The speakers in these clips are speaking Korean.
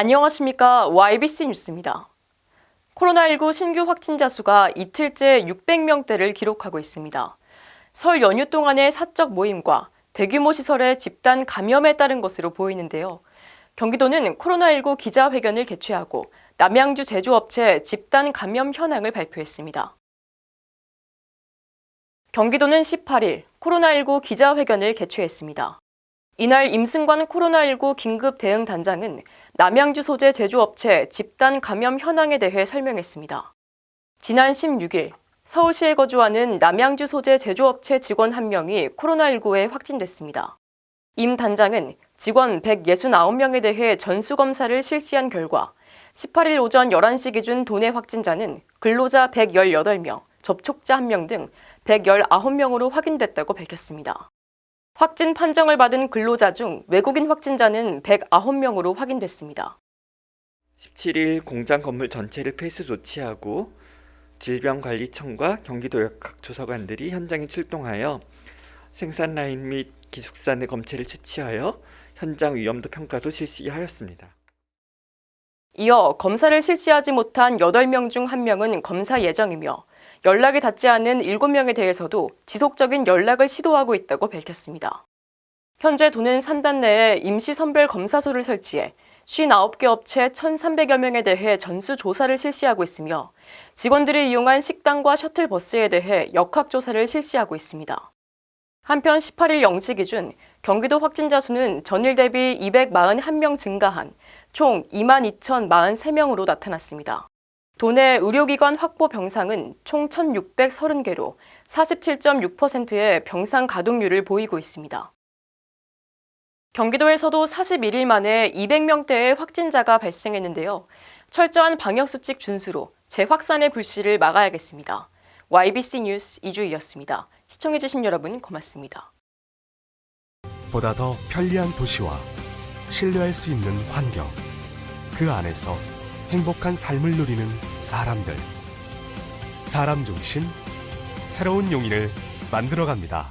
안녕하십니까. YBC 뉴스입니다. 코로나19 신규 확진자 수가 이틀째 600명대를 기록하고 있습니다. 설 연휴 동안의 사적 모임과 대규모 시설의 집단 감염에 따른 것으로 보이는데요. 경기도는 코로나19 기자회견을 개최하고 남양주 제조업체 집단 감염 현황을 발표했습니다. 경기도는 18일 코로나19 기자회견을 개최했습니다. 이날 임승관 코로나19 긴급 대응 단장은 남양주 소재 제조업체 집단 감염 현황에 대해 설명했습니다. 지난 16일 서울시에 거주하는 남양주 소재 제조업체 직원 한 명이 코로나19에 확진됐습니다. 임 단장은 직원 169명에 대해 전수검사를 실시한 결과 18일 오전 11시 기준 도내 확진자는 근로자 118명, 접촉자 1명 등 119명으로 확인됐다고 밝혔습니다. 확진 판정을 받은 근로자 중 외국인 확진자는 109명으로 확인됐습니다. 17일 공장 건물 전체를 폐쇄 조치하고 질병관리청과 경기도 각 조사관들이 현장에 출동하여 생산 라인 및 기숙사 내 검체를 채취하여 현장 위험도 평가도 실시하였습니다. 이어 검사를 실시하지 못한 8명 중 1명은 검사 예정이며 연락이 닿지 않은 7명에 대해서도 지속적인 연락을 시도하고 있다고 밝혔습니다. 현재 도는 산단 내에 임시 선별 검사소를 설치해 59개 업체 1,300여 명에 대해 전수 조사를 실시하고 있으며 직원들이 이용한 식당과 셔틀버스에 대해 역학조사를 실시하고 있습니다. 한편 18일 0시 기준 경기도 확진자 수는 전일 대비 241명 증가한 총 22,043명으로 나타났습니다. 도내 의료기관 확보 병상은 총 1,630개로 47.6%의 병상 가동률을 보이고 있습니다. 경기도에서도 41일 만에 200명대의 확진자가 발생했는데요. 철저한 방역수칙 준수로 재확산의 불씨를 막아야겠습니다. YBC 뉴스 이주희였습니다. 시청해주신 여러분 고맙습니다. 보다 더 편리한 도시와 신뢰할 수 있는 환경, 그 안에서 행복한 삶을 누리는 사람들. 사람 중심, 새로운 용인을 만들어갑니다.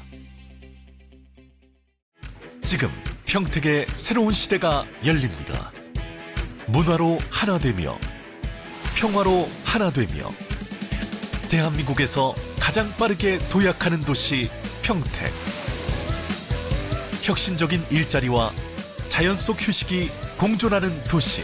지금 평택의 새로운 시대가 열립니다. 문화로 하나 되며 평화로 하나 되며 대한민국에서 가장 빠르게 도약하는 도시 평택. 혁신적인 일자리와 자연 속 휴식이 공존하는 도시.